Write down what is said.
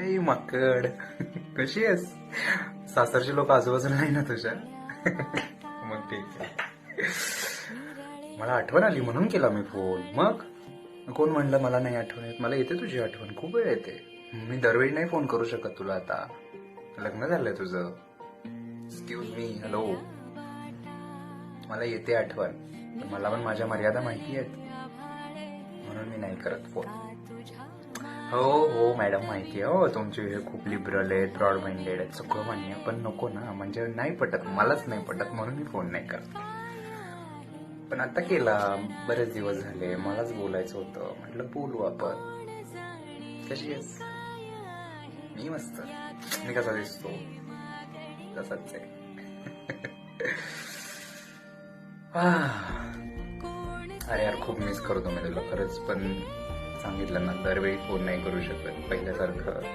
ए माकड. कशी आहेस? सासरचे लोक आजूबाजूला नाही ना तुझ्या? मग ठीक आहे. मला आठवण आली म्हणून केला मी फोन. मग? कोण म्हणलं मला नाही आठवण येत? मला येते तुझी आठवण. खूप वेळ येते. मी दरवेळी नाही फोन करू शकत तुला आता. लग्न झालंय तुझं. एक्सक्यूज मी हॅलो मला येते आठवण. मला पण माझ्या मर्यादा माहिती आहेत. म्हणून मी नाही करत फोन. हो हो मॅडम माहिती आहे हो. तुमचे हे खूप लिबरल आहेत ब्रॉड माइंडेड आहेत सगळं मान्य पण नको ना म्हणजे नाही पटत मलाच नाही पटत म्हणून मी फोन नाही करत. पण आता केला बरेच दिवस झाले मलाच बोलायचं होतं. म्हटलं बोलू आपण. कशी आहेस? मी मस्त. मी कसा दिसतो? तसाच आहे. अरे यार खूप मिस करतो मी तुला खरंच पण सांगितलं ना दरवेळी फोन नाही करू शकत पहिल्यासारखं.